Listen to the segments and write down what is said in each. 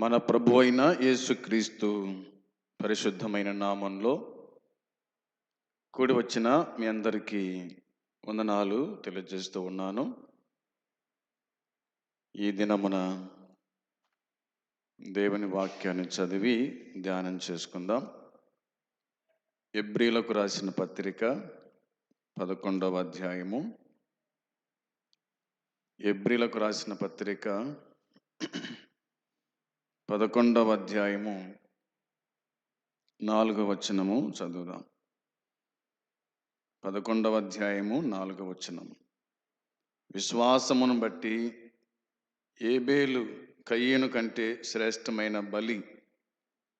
మన ప్రభు అయిన యేసుక్రీస్తు పరిశుద్ధమైన నామంలో కూడి వచ్చిన మీ అందరికీ వందనాలు తెలియజేస్తూ ఉన్నాను. ఈ దినమున దేవుని వాక్యాన్ని చదివి ధ్యానం చేసుకుందాం. ఎబ్రిలకు రాసిన పత్రిక పదకొండవ అధ్యాయము. ఎబ్రిలకు రాసిన పత్రిక పదకొండవ అధ్యాయము నాలుగవ వచనము చదువుదాం. పదకొండవ అధ్యాయము నాలుగవ వచనము. విశ్వాసమును బట్టి ఏబేలు కయ్యను కంటే శ్రేష్టమైన బలి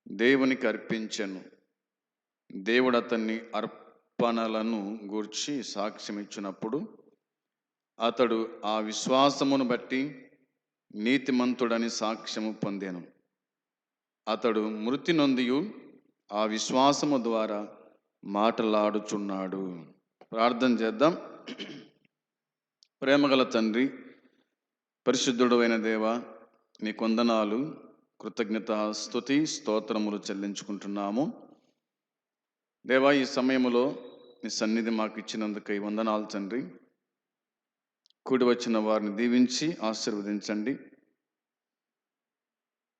దేవునికి అర్పించెను. దేవుడు అతన్ని అర్పణలను గూర్చి సాక్ష్యం ఇచ్చినప్పుడు అతడు ఆ విశ్వాసమును బట్టి నీతిమంతుడని సాక్ష్యము పొందాను. అతడు మృతి నొందియు ఆ విశ్వాసము ద్వారా మాటలాడుచున్నాడు. ప్రార్థన చేద్దాం. ప్రేమగల తండ్రి పరిశుద్ధుడు అయిన దేవ నీ కొందనాలు కృతజ్ఞత స్థుతి స్తోత్రములు చెల్లించుకుంటున్నాము. దేవా ఈ సమయంలో నీ సన్నిధి మాకు ఇచ్చినందుకై వందనాలు తండ్రి. కూడి వచ్చిన వారిని దీవించి ఆశీర్వదించండి.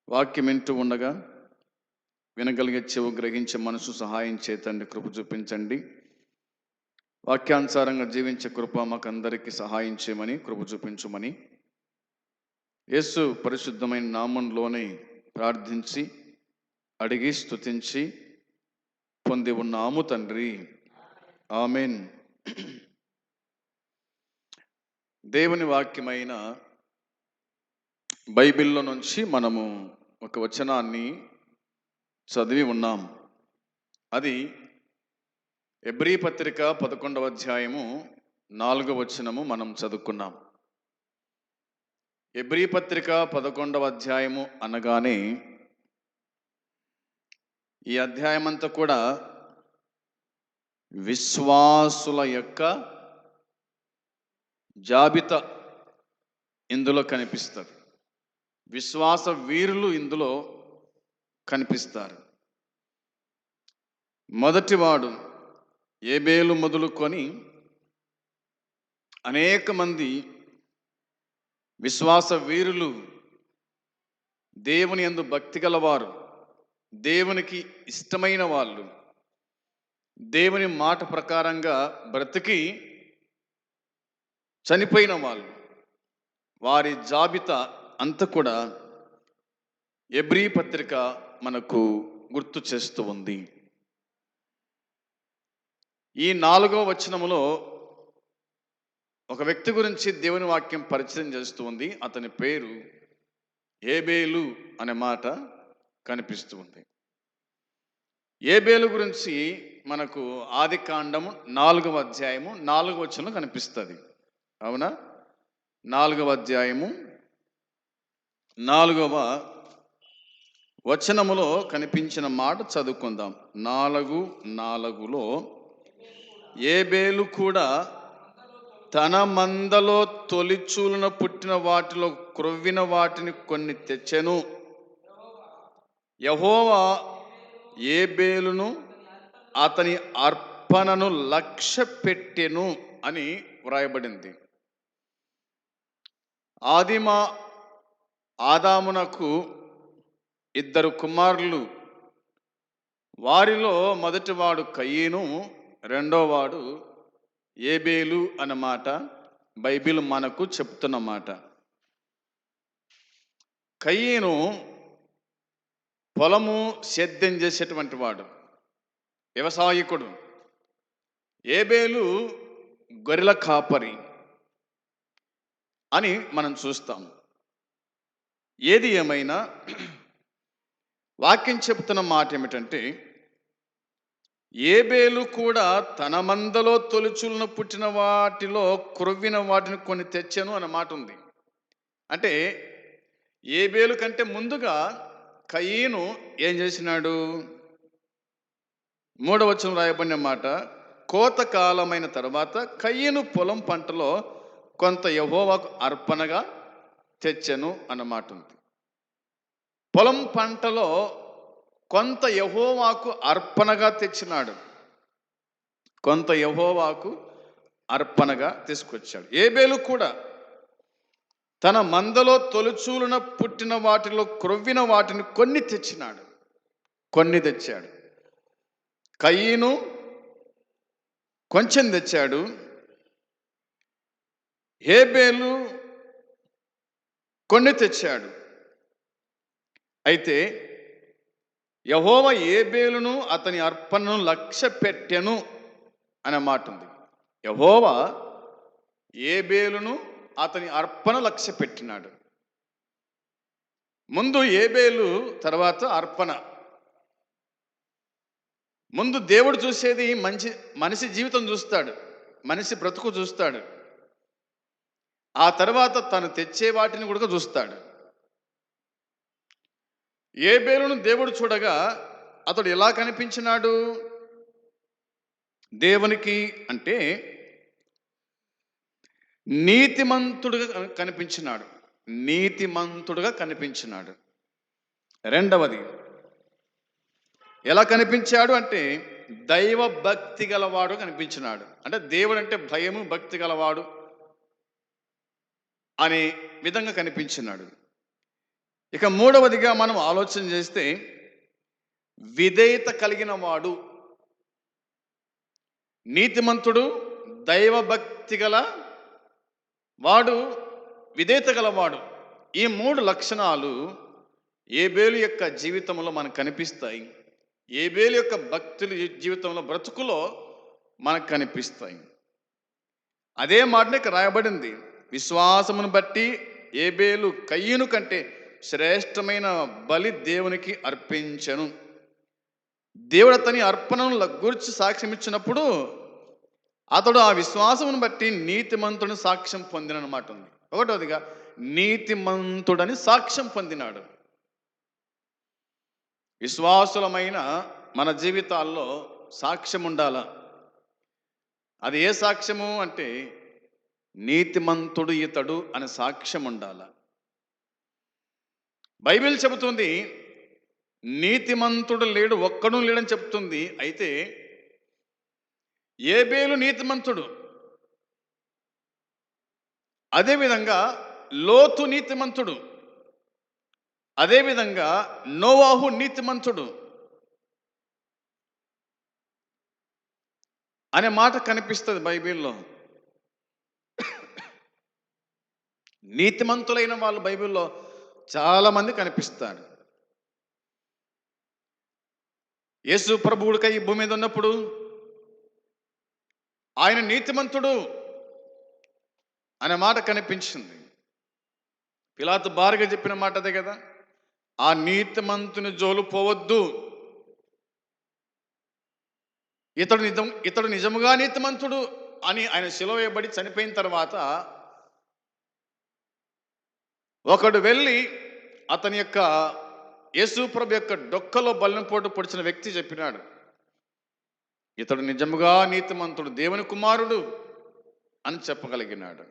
వాక్యం వింటూ ఉండగా వినగలిగే చెవు గ్రహించే మనసు సహాయం చేతండి కృప చూపించండి. వాక్యానుసారంగా జీవించే కృప మాకందరికీ సహాయం చేయమని కృప చూపించమని. యేసు పరిశుద్ధమైన నామంలోనే ప్రార్థించి అడిగి స్తుతించి పొంది ఉన్నాము తండ్రి. ఆమెన్. దేవుని వాక్యమైన బైబిల్లో నుంచి మనము ఒక వచనాన్ని చదివి ఉన్నాం. అది ఎబ్రీ పత్రిక పదకొండవ అధ్యాయము నాలుగవ వచనము మనం చదువుకున్నాం. ఎబ్రి పత్రిక పదకొండవ అధ్యాయము అనగానే ఈ అధ్యాయం అంతా కూడా విశ్వాసుల యొక్క జాబితా ఇందులో కనిపిస్తుంది. విశ్వాస వీరులు ఇందులో కనిపిస్తారు. మొదటివాడు ఏబేలు మొదలుకొని అనేక మంది విశ్వాస వీరులు దేవుని యందు భక్తి గలవారు దేవునికి ఇష్టమైన వాళ్ళు దేవుని మాట ప్రకారంగా బ్రతికి చనిపోయిన వాళ్ళు వారి జాబితా అంతా కూడా ఎబ్రీ పత్రిక మనకు గుర్తు చేస్తూ ఉంది. ఈ నాలుగో వచనములో ఒక వ్యక్తి గురించి దేవుని వాక్యం పరిచయం చేస్తూ ఉంది. అతని పేరు ఏబేలు అనే మాట కనిపిస్తూ ఉంది. ఏబేలు గురించి మనకు ఆది కాండము నాలుగవ అధ్యాయము నాలుగవ వచనం కనిపిస్తుంది. అవునా? నాలుగవ అధ్యాయము నాలుగవ వచనములో కనిపించిన మాట చదువుకుందాం. నాలుగు నాలుగులో ఏబేలు కూడా తన మందలో తొలిచూలున పుట్టిన వాటిలో క్రొవ్విన వాటిని కొన్ని తెచ్చెను. యహోవా ఏబేలును అతని అర్పణను లక్ష్య పెట్టెను అని వ్రాయబడింది. ఆదిమ ఆదామునకు ఇద్దరు కుమారులు. వారిలో మొదటివాడు కయ్యను రెండోవాడు ఏబేలు అన్నమాట. బైబిల్ మనకు చెప్తున్నమాట కయ్యను పొలము సేద్యం చేసేటువంటి వాడు వ్యవసాయకుడు. ఏబేలు గొర్రెల కాపరి అని మనం చూస్తాం ఏది ఏమైనా వాక్యం చెబుతున్న మాట ఏమిటంటే ఏబేలు కూడా తన మందలో తొలుచులను పుట్టిన వాటిలో క్రొవ్విన వాటిని కొన్ని తెచ్చాను అన్న మాట ఉంది. అంటే ఏబేలు కంటే ముందుగా కయీను ఏం చేసినాడు? మూడవచనం రాయబడిన మాట కోత కాలమైన తర్వాత కయ్యను పొలం పంటలో కొంత యహోవాకు అర్పణగా తెచ్చెను అన్నమాట ఉంది పొలం పంటలో కొంత యహోవాకు అర్పణగా తెచ్చినాడు. కొంత యహోవాకు అర్పణగా తీసుకొచ్చాడు. ఏబేలు కూడా తన మందలో తొలుచూలున పుట్టిన వాటిలో క్రొవ్విన వాటిని కొన్ని తెచ్చినాడు. కొన్ని తెచ్చాడు. కయ్యను కొంచెం తెచ్చాడు. హేబేలు కొన్ని తెచ్చాడు. అయితే యహోవ ఏబేలును అతని అర్పణను లక్ష్య పెట్టెను అనే మాట ఉంది. యహోవ ఏబేలును అతని అర్పణ లక్ష్య పెట్టినాడు. ముందు ఏబేలు తర్వాత అర్పణ. ముందు దేవుడు చూసేది మంచి మనిషి జీవితం చూస్తాడు. మనిషి బ్రతుకు చూస్తాడు. ఆ తర్వాత తను తెచ్చే వాటిని కూడా చూస్తాడు. ఏ బేలును దేవుడు చూడగా అతడు ఎలా కనిపించినాడు? దేవునికి అంటే నీతిమంతుడుగా కనిపించినాడు. నీతిమంతుడుగా కనిపించినాడు. రెండవది ఎలా కనిపించాడు అంటే దైవ భక్తి గలవాడు కనిపించినాడు. అంటే దేవుడు అంటే భయము భక్తి గలవాడు. అనే విధంగా కనిపించినాడు. ఇక మూడవదిగా మనం ఆలోచన చేస్తే విధేయత కలిగిన వాడు నీతిమంతుడు దైవభక్తి గల వాడు విధేయత గలవాడు ఈ మూడు లక్షణాలు ఏబేలు యొక్క జీవితంలో మనకు కనిపిస్తాయి. ఏబేలు యొక్క భక్తుల జీవితంలో బ్రతుకులో మనకు కనిపిస్తాయి. అదే మాటనే ఇక్కడ రాయబడింది. విశ్వాసమును బట్టి ఏబేలు కయ్యను కంటే శ్రేష్టమైన బలి దేవునికి అర్పించను. దేవుడు అతని అర్పణను గురించి సాక్ష్యం ఇచ్చినప్పుడు అతడు ఆ విశ్వాసమును బట్టి నీతిమంతుని సాక్ష్యం పొందినమాట ఉంది. ఒకటోదిగా నీతిమంతుడని సాక్ష్యం పొందినాడు. విశ్వాసులమైన మన జీవితాల్లో సాక్ష్యం ఉండాలా అది ఏ సాక్ష్యము అంటే నీతిమంతుడు ఇతడు అనే సాక్ష్యం ఉండాల. బైబిల్ చెబుతుంది నీతిమంతుడు లేడు ఒక్కడు లేడని చెప్తుంది అయితే ఏబేలు నీతిమంతుడు. అదేవిధంగా లోతు నీతిమంతుడు. అదేవిధంగా నోవాహు నీతిమంతుడు. అనే మాట కనిపిస్తుంది బైబిల్లో. నీతిమంతులైన వాళ్ళు బైబిల్లో చాలామంది కనిపిస్తారు. యేసు ప్రభువుడికై ఈ భూమి మీద ఉన్నప్పుడు ఆయన నీతిమంతుడు అనే మాట కనిపించింది. పిలాతు బారుగా చెప్పిన మాట అదే కదా ఆ నీతిమంతుని జోలు పోవద్దు. ఇతడు నిజం ఇతడు నిజముగా నీతిమంతుడు అని ఆయన సిలువ వేయబడి చనిపోయిన తర్వాత ఒకడు వెళ్ళి అతని యొక్క యేసుప్రభు యొక్క డొక్కలో బల్లంపోటు పొడిచిన వ్యక్తి చెప్పినాడు. ఇతడు నిజముగా నీతిమంతుడు దేవుని కుమారుడు అని చెప్పగలిగినాడు.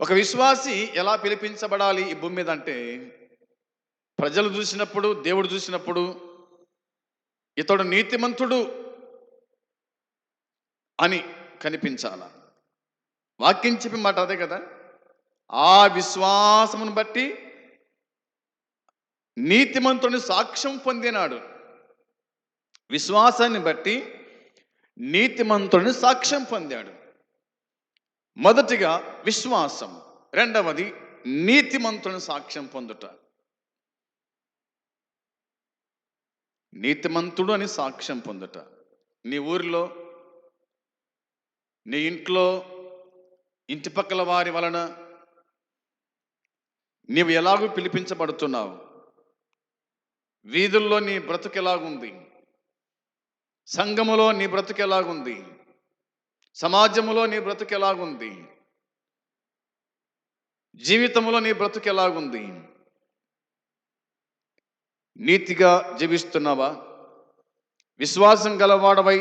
ఒక విశ్వాసి ఎలా పిలిపించబడాలి ఈ భూమి మీద అంటే ప్రజలు చూసినప్పుడు దేవుడు చూసినప్పుడు ఇతడు నీతిమంతుడు అని కనిపించాల? వాక్యం చెప్పి మాట అదే కదా? ఆ విశ్వాసమును బట్టి నీతిమంతుని సాక్ష్యం పొందినాడు. విశ్వాసాన్ని బట్టి నీతిమంతుడిని సాక్ష్యం పొందాడు. మొదటిగా విశ్వాసం రెండవది నీతిమంతుని సాక్ష్యం పొందుట. నీతిమంతుడు అని సాక్ష్యం పొందుట. నీ ఊరిలో నీ ఇంట్లో ఇంటి పక్కల వారి వలన నీవు ఎలాగూ పిలిపించబడుతున్నావు? వీధుల్లో నీ బ్రతుకు ఎలాగుంది సంఘములో నీ బ్రతుకు ఎలాగుంది సమాజములో నీ బ్రతుకు ఎలాగుంది జీవితంలో నీ బ్రతుకు ఎలాగుంది నీతిగా జీవిస్తున్నావా? విశ్వాసం గలవాడవై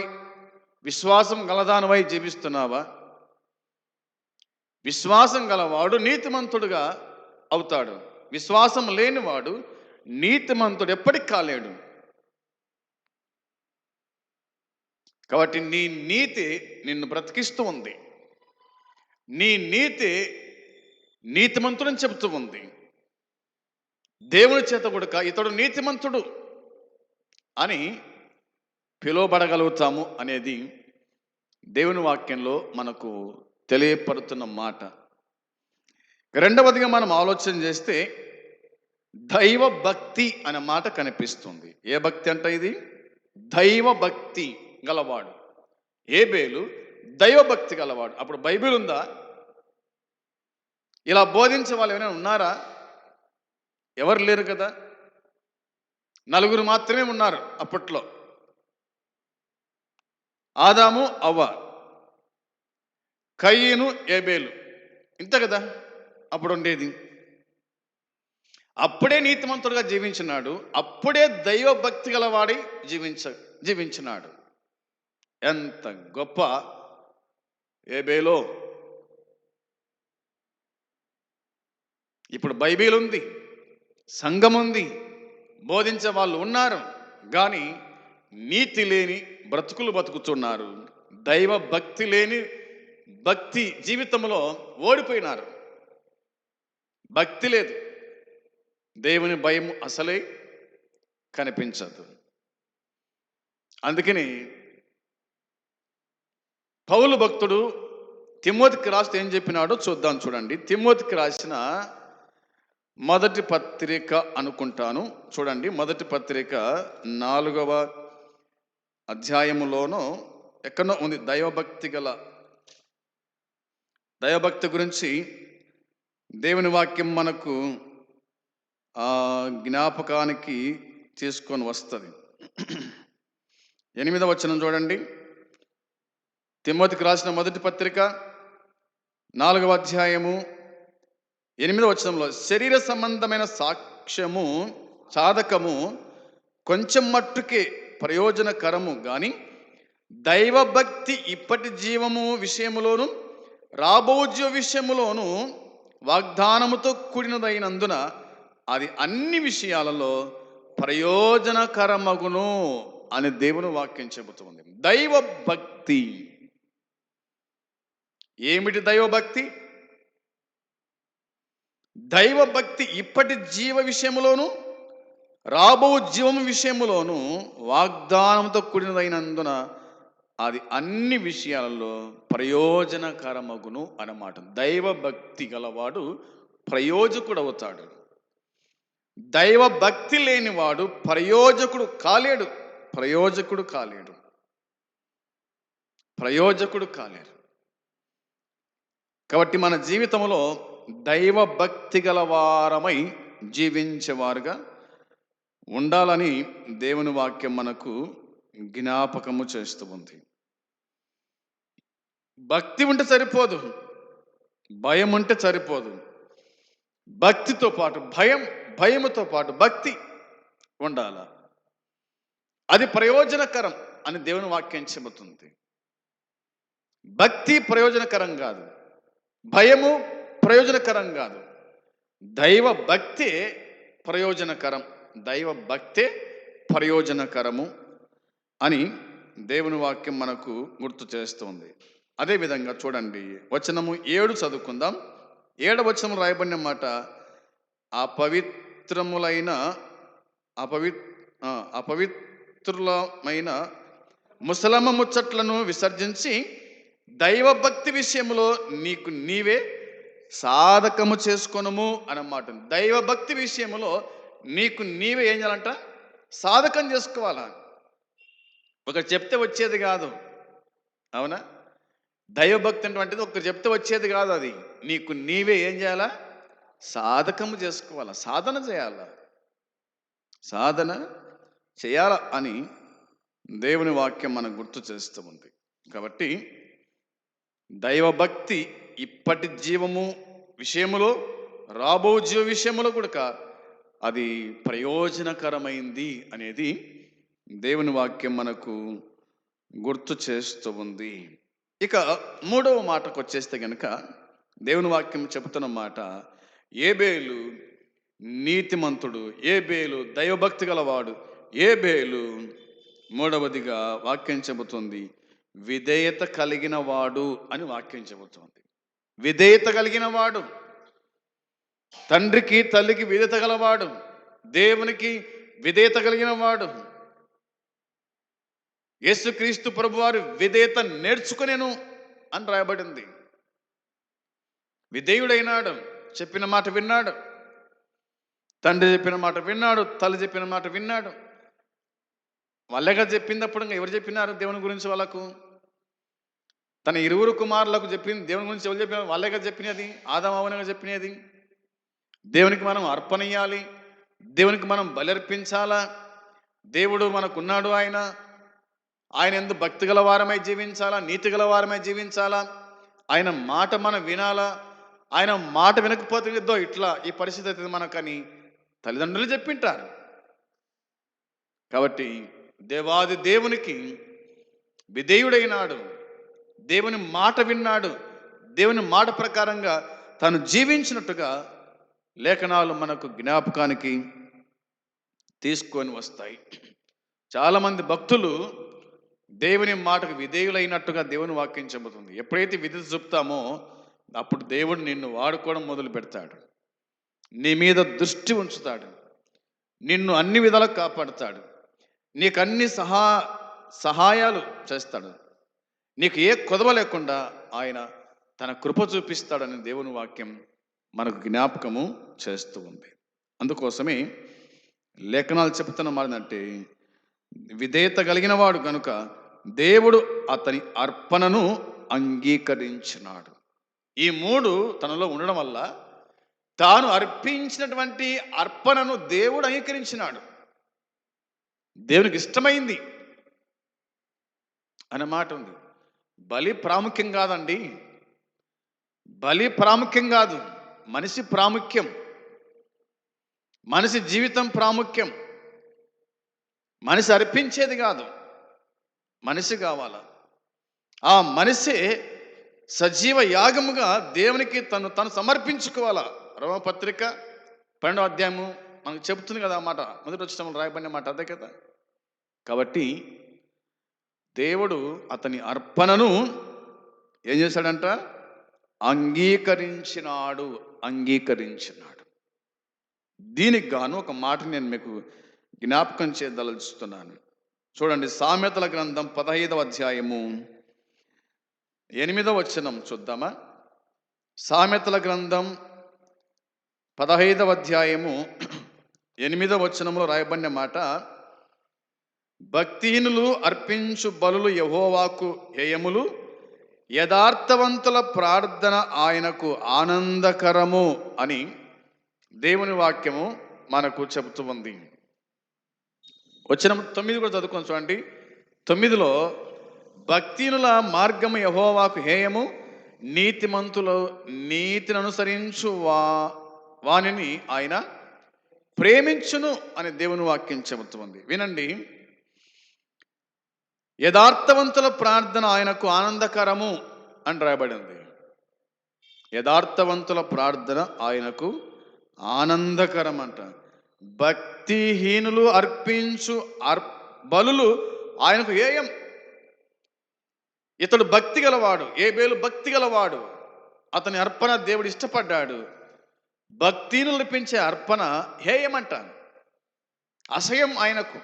విశ్వాసం గలదానవై జీవిస్తున్నావా? విశ్వాసం గలవాడు నీతిమంతుడుగా అవుతాడు. విశ్వాసం లేనివాడు నీతిమంతుడు ఎప్పటికి కాలేడు. కాబట్టి నీ నీతి నిన్ను బ్రతికిస్తూ ఉంది. నీ నీతి నీతిమంతుడని చెబుతూ ఉంది. దేవుని చేత కొడుక ఇతడు నీతిమంతుడు అని పిలువబడగలుగుతాము అనేది దేవుని వాక్యంలో మనకు తెలియపడుతున్న మాట. రెండవదిగా మనం ఆలోచన చేస్తే దైవ భక్తి అనే మాట కనిపిస్తుంది. ఏ భక్తి అంటే ఇది? దైవ భక్తి గలవాడు. ఏబేలు దైవభక్తి గలవాడు. అప్పుడు బైబిల్ ఉందా? ఇలా బోధించే వాళ్ళు ఏమైనా ఉన్నారా? ఎవరు లేరు కదా? నలుగురు మాత్రమే ఉన్నారు అప్పట్లో. ఆదాము అవ్వ. కయ్యను ఏబేలు. ఇంత కదా? అప్పుడు ఉండేది అప్పుడే నీతిమంతుడుగా జీవించినాడు. అప్పుడే దైవభక్తి గలవాడి జీవించ జీవించినాడు. ఎంత గొప్ప ఏబేలో. ఇప్పుడు బైబిల్ ఉంది సంఘం ఉంది బోధించే వాళ్ళు ఉన్నారు కానీ నీతి లేని బ్రతుకులు బతుకుతున్నారు. దైవ భక్తి లేని భక్తి జీవితంలో ఓడిపోయినారు. భక్తి లేదు. దేవుని భయం అసలే కనిపించదు. అందుకని పౌలు భక్తుడు తిమ్మోతికి రాస్తే ఏం చెప్పినాడో చూద్దాం చూడండి. తిమ్మోతికి రాసిన మొదటి పత్రిక అనుకుంటాను. చూడండి మొదటి పత్రిక నాలుగవ అధ్యాయములోనో ఎక్కడో ఉంది. దైవభక్తి గల దైవభక్తి గురించి దేవుని వాక్యం మనకు జ్ఞాపకానికి తీసుకొని వస్తుంది. ఎనిమిదవ వచనం చూడండి. తిమ్మతికి రాసిన మొదటి పత్రిక నాలుగవ అధ్యాయము ఎనిమిదవ వచనంలో శరీర సంబంధమైన సాక్ష్యము సాధకము కొంచెం మట్టుకే ప్రయోజనకరము కానీ దైవభక్తి ఇప్పటి జీవము విషయములోను రాబోజ్య విషయములోను వాగ్దానముతో కూడినదైనందున అది అన్ని విషయాలలో ప్రయోజనకరమగును అని దేవుని వాక్యం చెబుతుంది. దైవ భక్తి ఏమిటి దైవభక్తి? దైవభక్తి ఇప్పటి జీవ విషయంలోనూ రాబో జీవము విషయంలోనూ వాగ్దానంతో కూడినదైనందున అది అన్ని విషయాలలో ప్రయోజనకరమగును అన్నమాట దైవభక్తి గలవాడు ప్రయోజకుడు అవుతాడు దైవభక్తి లేనివాడు ప్రయోజకుడు కాలేడు. ప్రయోజకుడు కాలేడు. ప్రయోజకుడు కాలేడు. కాబట్టి మన జీవితంలో దైవ భక్తి గల వారమై జీవించేవారుగా ఉండాలని దేవుని వాక్యం మనకు జ్ఞాపకము చేస్తూ ఉంది. భక్తి ఉంటే సరిపోదు. భయం ఉంటే సరిపోదు. భక్తితో పాటు భయం భయముతో పాటు భక్తి ఉండాల. అది ప్రయోజనకరం అని దేవుని వాక్యం చెబుతుంది. భక్తి ప్రయోజనకరం కాదు. భయము ప్రయోజనకరం కాదు. దైవ భక్తే ప్రయోజనకరం. దైవ భక్తే ప్రయోజనకరము అని దేవుని వాక్యం మనకు గుర్తు చేస్తుంది. అదేవిధంగా చూడండి వచనము ఏడు చదువుకుందాం. ఏడ వచనం రాయబడిన మాట అపవిత్రములైన అపవి అపవిత్రులమైన ముసలమ్మ ముచ్చట్లను విసర్జించి దైవభక్తి విషయంలో నీకు నీవే సాధకము చేసుకోనము అన్నమాట దైవభక్తి విషయంలో నీకు నీవే ఏం చేయాలంట? సాధకం చేసుకోవాలా? ఒకరు చెప్తే వచ్చేది కాదు. అవునా? దైవభక్తి అటువంటిది ఒకరు చెప్తే వచ్చేది కాదు అది. నీకు నీవే ఏం చేయాలా? సాధకము చేసుకోవాలా? సాధన చేయాలా? సాధన చేయాల అని దేవుని వాక్యం మనకు గుర్తు చేస్తూ ఉంది. కాబట్టి దైవభక్తి ఇప్పటి జీవము విషయములో రాబో జీవ విషయములో కూడా అది ప్రయోజనకరమైంది అనేది దేవుని వాక్యం మనకు గుర్తు చేస్తూ ఉంది. ఇక మూడవ మాటకు వచ్చేస్తే కనుక దేవుని వాక్యం చెబుతున్న మాట ఏబేలు నీతిమంతుడు ఏబేలు దైవభక్తి గలవాడు ఏబేలు మూడవదిగా వాక్యం చెబుతుంది విధేయత కలిగిన వాడు అని వాక్యం చెబుతుంది. విధేయత కలిగిన వాడు తండ్రికి తల్లికి విధేయత గలవాడు దేవునికి విధేయత కలిగిన వాడు యేసుక్రీస్తు ప్రభువారు విధేయత నేర్చుకునేను అని రాయబడింది. విధేయుడైనాడు చెప్పిన మాట విన్నాడు. తండ్రి చెప్పిన మాట విన్నాడు తల్లి చెప్పిన మాట విన్నాడు. వాళ్ళగా చెప్పినప్పుడు ఎవరు చెప్పినారు దేవుని గురించి వాళ్ళకు? తన ఇరువురు కుమారులకు చెప్పింది దేవుని గురించి ఎవరు చెప్పిన వాళ్ళేగా చెప్పినది ఆదామవనగా చెప్పినది. దేవునికి మనం అర్పణ ఇయ్యాలి దేవునికి మనం బలర్పించాలా దేవుడు మనకున్నాడు ఆయన ఆయన ఎందు భక్తి గల వారమై జీవించాలా? నీతి గల వారమై జీవించాలా? ఆయన మాట మనం వినాలా? ఆయన మాట వినకపోతే ఇద్దో ఇట్లా ఈ పరిస్థితి అవుతుంది మనకని తల్లిదండ్రులు చెప్పింటారు. కాబట్టి దేవాది దేవునికి విధేయుడైనాడు. దేవుని మాట విన్నాడు. దేవుని మాట ప్రకారంగా తను జీవించినట్టుగా లేఖనాలు మనకు జ్ఞాపకానికి తీసుకొని వస్తాయి. చాలామంది భక్తులు దేవుని మాటకు విధేయులైనట్టుగా దేవుని వాక్యం చెబుతుంది. ఎప్పుడైతే విధి చూపుతామో అప్పుడు దేవుడు నిన్ను వాడుకోవడం మొదలు పెడతాడు. నీ మీద దృష్టి ఉంచుతాడు. నిన్ను అన్ని విధాలు కాపాడుతాడు. నీకు అన్ని సహా సహాయాలు చేస్తాడు. నీకు ఏ కొదవ లేకుండా ఆయన తన కృప చూపిస్తాడని దేవుని వాక్యం మనకు జ్ఞాపకము చేస్తూ ఉంది. అందుకోసమే లేఖనాలు చెప్తున్న మాటంటే విధేయత కలిగినవాడు కనుక దేవుడు అతని అర్పణను అంగీకరించినాడు. ఈ మూడు తనలో ఉండడం వల్ల తాను అర్పించినటువంటి అర్పణను దేవుడు అంగీకరించినాడు. దేవునికి ఇష్టమైంది అనే మాట ఉంది. బలి ప్రాముఖ్యం కాదండి. బలి ప్రాముఖ్యం కాదు. మనిషి ప్రాముఖ్యం. మనిషి జీవితం ప్రాముఖ్యం. మనిషి అర్పించేది కాదు. మనిషి కావాల? ఆ మనిషి సజీవ యాగముగా దేవునికి తను తను సమర్పించుకోవాలా? రోమపత్రిక పన్నెండో అధ్యాయము మనకు చెబుతుంది కదా ఆ మాట. మొదటి వచ్చిన రాయబడిన మాట అదే కదా? కాబట్టి దేవుడు అతని అర్పణను ఏం చేశాడంట? అంగీకరించినాడు అంగీకరించినాడు. దీనికి గాను ఒక మాట నేను మీకు జ్ఞాపకం చేయదలుచుతున్నాను. చూడండి సామెతల గ్రంథం పదహైదవ అధ్యాయము. ఎనిమిదవ వచనం చూద్దామా? సామెతల గ్రంథం పదహైదవ అధ్యాయము ఎనిమిదవ వచనంలో రాయబడిన మాట భక్తిహీనులు అర్పించు బలులు యహోవాకు హేయములు యథార్థవంతుల ప్రార్థన ఆయనకు ఆనందకరము అని దేవుని వాక్యము మనకు చెబుతూ ఉంది. వచ్చిన తొమ్మిది కూడా చదువుకొని చూడండి. తొమ్మిదిలో భక్తినుల మార్గము యహోవాకు హేయము నీతిమంతులు నీతిని అనుసరించు వా వానిని ఆయన ప్రేమించును అని దేవుని వాక్యం చెబుతుంది వినండి. యథార్థవంతుల ప్రార్థన ఆయనకు ఆనందకరము అని రాయబడింది యథార్థవంతుల ప్రార్థన ఆయనకు ఆనందకరం అంటారు భక్తిహీనులు అర్పించు అర్ బలులు ఆయనకు ఏయం. ఇతడు భక్తి గలవాడు ఏ బేలు భక్తి గలవాడు అతని అర్పణ దేవుడు ఇష్టపడ్డాడు. భక్తిని అర్పించే అర్పణ హేయమంట అసహ్యం ఆయనకు.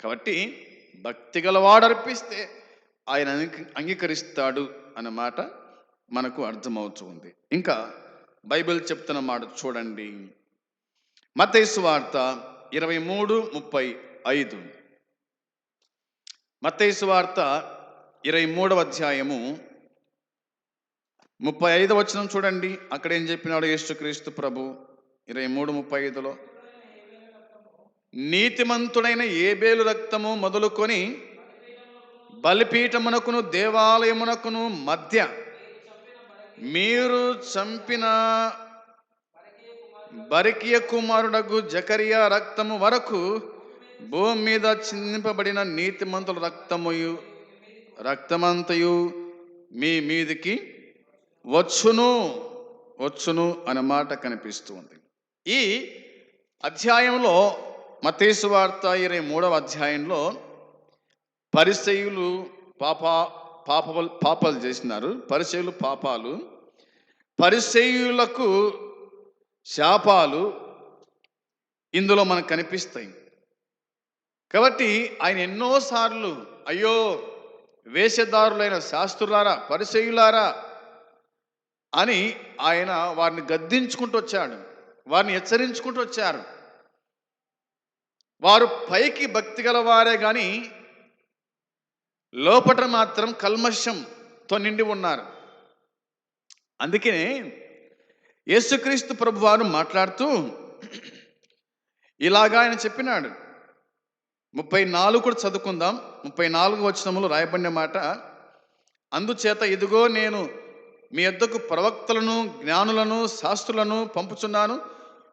కాబట్టి భక్తి గలవాడు అర్పిస్తే ఆయన అంగీ- అంగీకరిస్తాడు అన్నమాట మనకు అర్థమవుతుంది ఇంకా బైబిల్ చెప్తున్న మాట చూడండి. మతైసు వార్త ఇరవై మూడు ముప్పై ఐదు. మత్తైసు వార్త ఇరవై మూడవ అధ్యాయము ముప్పై ఐదు వచనం చూడండి. అక్కడ ఏం చెప్పినాడు యేసుక్రీస్తు ప్రభు? ఇరవై మూడు ముప్పై ఐదులో. నీతిమంతుడైన ఏబేలు రక్తము మొదలుకొని బలిపీఠమునకును దేవాలయమునకును మధ్య మీరు చంపిన బరికియ కుమారుడగు జకరియా రక్తము వరకు భూమి మీద చిందింపబడిన నీతిమంతుల రక్తముయు రక్తమంతయు మీ మీదికి వచ్చును వచ్చును అనే మాట కనిపిస్తుంది ఈ అధ్యాయంలో మతేసు వార్త ఇరవై మూడవ అధ్యాయంలో పరిసయులు పాప పాప పాపాలు చేసినారు. పరిచయులు పాపాలు. పరిసయులకు శాపాలు ఇందులో మనకు కనిపిస్తాయి. కాబట్టి ఆయన ఎన్నోసార్లు అయ్యో వేషధారులైన శాస్త్రులారా పరిచయులారా అని ఆయన వారిని గద్దించుకుంటూ వచ్చాడు. వారిని హెచ్చరించుకుంటూ వచ్చారు. వారు పైకి భక్తి గలవారే కానీ లోపట మాత్రం కల్మషంతో నిండి ఉన్నారు. అందుకనే యేసుక్రీస్తు ప్రభు వారు మాట్లాడుతూ ఇలాగా ఆయన చెప్పినాడు. ముప్పై నాలుగు కూడా చదువుకుందాం. ముప్పై నాలుగు వచ్చినములు రాయబడిన మాట అందుచేత ఇదిగో నేను మీ యొద్దకు ప్రవక్తలను జ్ఞానులను శాస్త్రులను పంపుచున్నాను.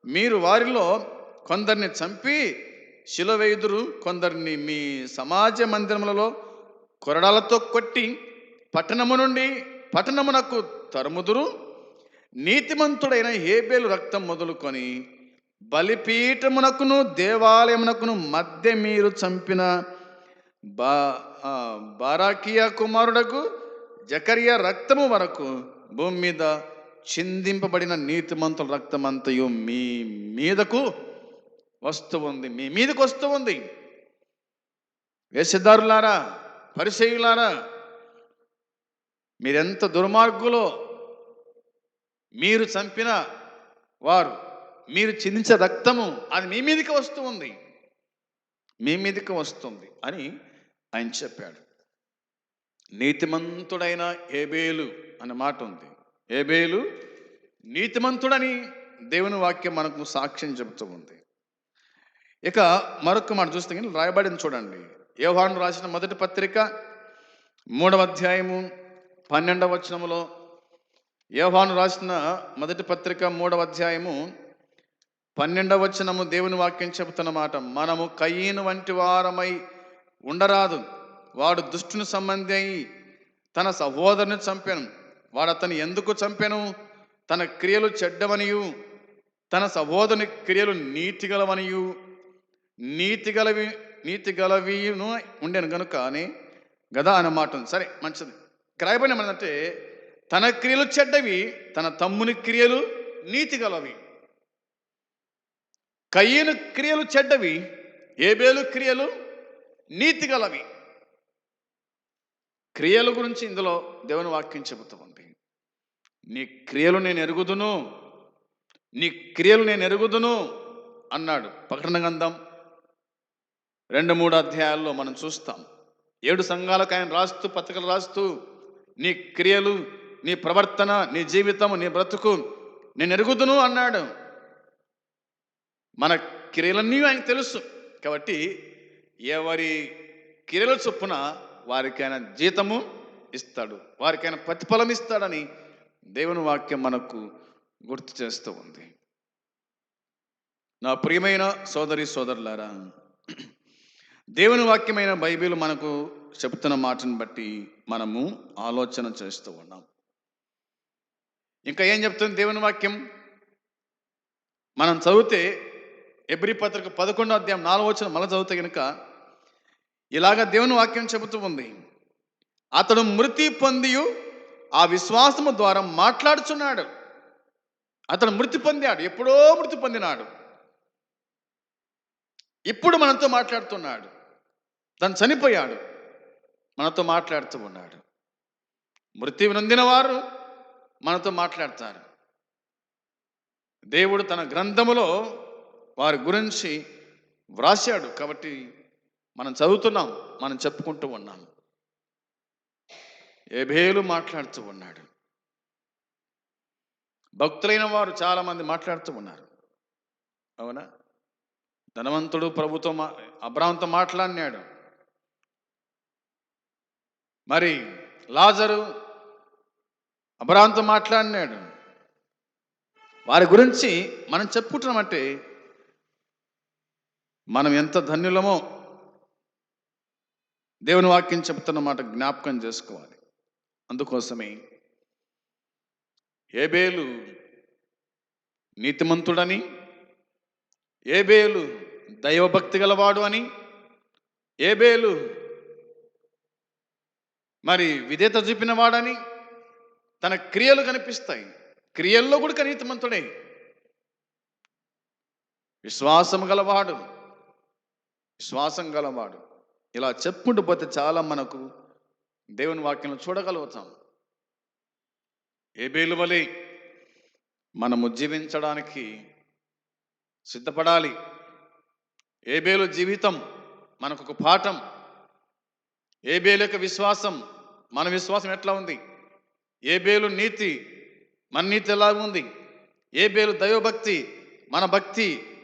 మీరు వారిలో కొందరిని చంపి శిలవేయుదురు కొందరిని మీ సమాజ మందిరములలో కొరడాలతో కొట్టి పట్టణము నుండి పట్టణమునకు తరుముదురు. నీతిమంతుడైన హేబేలు రక్తం మొదలుకొని బలిపీఠమునకును దేవాలయమునకును మధ్య మీరు చంపిన బా బారాకియా కుమారుడకు జకరియా రక్తము వరకు భూమి మీద చిందింపబడిన నీతిమంతుల రక్తమంతయు మీ మీదకు వస్తూ ఉంది. మీ మీదకు వస్తూ ఉంది. వేషధారులారా పరిచయులారా మీరెంత దుర్మార్గులో మీరు చంపిన వారు మీరు చిందించే రక్తము అది మీ మీదకి వస్తూ ఉంది మీ మీదకి వస్తుంది అని ఆయన చెప్పాడు. నీతిమంతుడైన ఏబేలు అనే మాట ఉంది. ఏబేలు నీతిమంతుడని దేవుని వాక్యం మనకు సాక్ష్యం చెబుతూ ఉంది. ఇక మరొక మాట చూస్తే కానీ రాయబడింది చూడండి. యోహాను రాసిన మొదటి పత్రిక మూడవ అధ్యాయము పన్నెండవ వచనములో యోహాను రాసిన మొదటి పత్రిక మూడవ అధ్యాయము పన్నెండవ వచనము దేవుని వాక్యం చెబుతున్న మాట. మనము కయ్యను వంటి వారమై ఉండరాదు. వాడు దుష్టుని సంబంధి అయి తన సహోదరుని చంపాను. వాడు అతను ఎందుకు చంపాను? తన క్రియలు చెడ్డవనియు. తన సహోదరుని క్రియలు నీతిగలవనియు. నీతి నీతిగలవిను ఉండేను కనుక అని గదా అన్నమాట సరే మంచిది. క్రాయబడిన ఏమన్నదంటే తన క్రియలు చెడ్డవి తన తమ్ముని క్రియలు నీతి గలవి. కయ్యను క్రియలు చెడ్డవి ఏబేలు క్రియలు నీతి గలవి. క్రియల గురించి ఇందులో దేవుని వాక్యం చెబుతూ ఉంది. నీ క్రియలు నేను ఎరుగుదును నీ క్రియలు నేను ఎరుగుదును అన్నాడు ప్రకటన గంధం రెండు మూడు అధ్యాయాల్లో మనం చూస్తాం. ఏడు సంఘాలకు ఆయన రాస్తూ పత్రికలు రాస్తూ నీ క్రియలు నీ ప్రవర్తన నీ జీవితం నీ బ్రతుకు నేను ఎరుగుదును అన్నాడు. మన క్రియలన్నీ ఆయనకు తెలుసు. కాబట్టి ఎవరి క్రియల చొప్పున వారికైనా జీతము ఇస్తాడు. వారికైనా ప్రతిఫలం ఇస్తాడని దేవుని వాక్యం మనకు గుర్తు చేస్తూ ఉంది. నా ప్రియమైన సోదరి సోదరులారా దేవుని వాక్యమైన బైబిల్ మనకు చెబుతున్న మాటను బట్టి మనము ఆలోచన చేస్తూ ఉన్నాం. ఇంకా ఏం చెప్తుంది దేవుని వాక్యం? మనం చదివితే ఎబ్రి పత్రిక పదకొండో అధ్యాయం నాలుగో వచ్చిన మళ్ళీ చదివితే కనుక ఇలాగ దేవుని వాక్యం చెబుతూ ఉంది. అతడు మృతి పొందియు ఆ విశ్వాసము ద్వారా మాట్లాడుచున్నాడు. అతడు మృతి పొందాడు ఎప్పుడో మృతి పొందినాడు. ఇప్పుడు మనతో మాట్లాడుతున్నాడు. తను చనిపోయాడు. మనతో మాట్లాడుతూ ఉన్నాడు. మృతి నొందిన వారు మనతో మాట్లాడతారు. దేవుడు తన గ్రంథములో వారి గురించి వ్రాశాడు కాబట్టి మనం చదువుతున్నాం మనం చెప్పుకుంటూ ఉన్నాం. ఏబేలు మాట్లాడుతూ ఉన్నాడు. భక్తులైన వారు చాలామంది మాట్లాడుతూ ఉన్నారు. అవునా? ధనవంతుడు ప్రభుతో మా అబ్రాహంతో మాట్లాడినాడు. మరి లాజరు అబ్రాహంతో మాట్లాడినాడు. వారి గురించి మనం చెప్పుకుంటున్నామంటే మనం ఎంత ధన్యులమో దేవుని వాక్యం చెప్తున్న మాట జ్ఞాపకం చేసుకోవాలి. అందుకోసమే ఏబేలు నీతిమంతుడని ఏబేలు దైవభక్తి గలవాడు అని ఏబేలు మరి విధేత చూపినవాడని తన క్రియలు కనిపిస్తాయి. క్రియల్లో కూడా కనీతమంతుడే. విశ్వాసం గలవాడు. విశ్వాసం గలవాడు. ఇలా చెప్పుకుంటూ పోతే చాలా మనకు దేవుని వాక్యం చూడగలుగుతాం. ఏ వలె మనము జీవించడానికి సిద్ధపడాలి? ఏబేలు జీవితం మనకు ఒక పాఠం ఏబేలు యొక్క విశ్వాసం? మన విశ్వాసం ఎట్లా ఉంది? ఏబేలు నీతి మన నీతి ఎలాగుంది? ఏ ఏబేలు దైవభక్తి మన భక్తి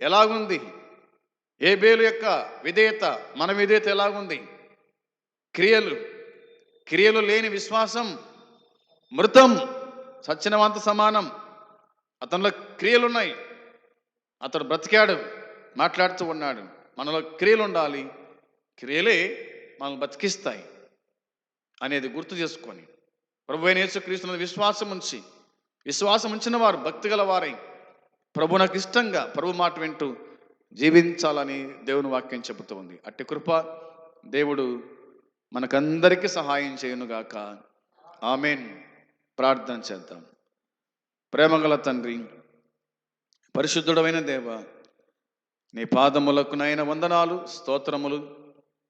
ఎలాగుంది? ఏబేలు యొక్క విధేయత మన విధేయత ఎలాగుంది? క్రియలు క్రియలు లేని విశ్వాసం మృతం సచ్చినవంత సమానం. అతనిలో క్రియలు ఉన్నాయి అతడు బ్రతికాడు మాట్లాడుతూ ఉన్నాడు. మనలో క్రియలు ఉండాలి క్రియలే మనల్ని బతికిస్తాయి అనేది గుర్తు చేసుకొని. ప్రభు అయిన యేసుక్రీస్తున్న విశ్వాసం ఉంచి విశ్వాసం ఉంచిన వారు భక్తి గల వారై ప్రభు నాకు ఇష్టంగా ప్రభు మాట వింటూ జీవించాలని దేవుని వాక్యం చెబుతూ ఉంది. అట్టి కృప దేవుడు మనకందరికీ సహాయం చేయునుగాక. ఆమెన్. ప్రార్థన చేద్దాం. ప్రేమగల తండ్రి పరిశుద్ధుడమైన దేవ నీ పాదములకు నైన వందనాలు స్తోత్రములు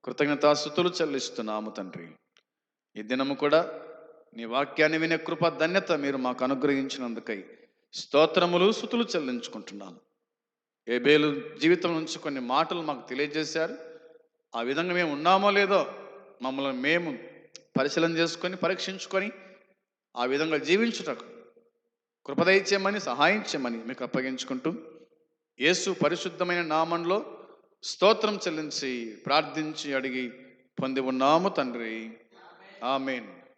కృతజ్ఞతాస్థుతులు చెల్లిస్తున్నాము తండ్రి. ఈ దినము కూడా నీ వాక్యాన్ని వినే కృప ధన్యత మీరు మాకు అనుగ్రహించినందుకై స్తోత్రములు శుతులు చెల్లించుకుంటున్నాను. ఏబేలు జీవితం నుంచి కొన్ని మాటలు మాకు తెలియజేశారు. ఆ విధంగా మేము ఉన్నామో లేదో మమ్మల్ని మేము పరిశీలన చేసుకొని పరీక్షించుకొని ఆ విధంగా జీవించుటకు కృపదయించమని సహాయం చేయమని మీకు అప్పగించుకుంటూ యేసు పరిశుద్ధమైన నామంలో స్తోత్రం చెల్లించి ప్రార్థించి అడిగి పొంది ఉన్నాము తండ్రి. ఆమెన్.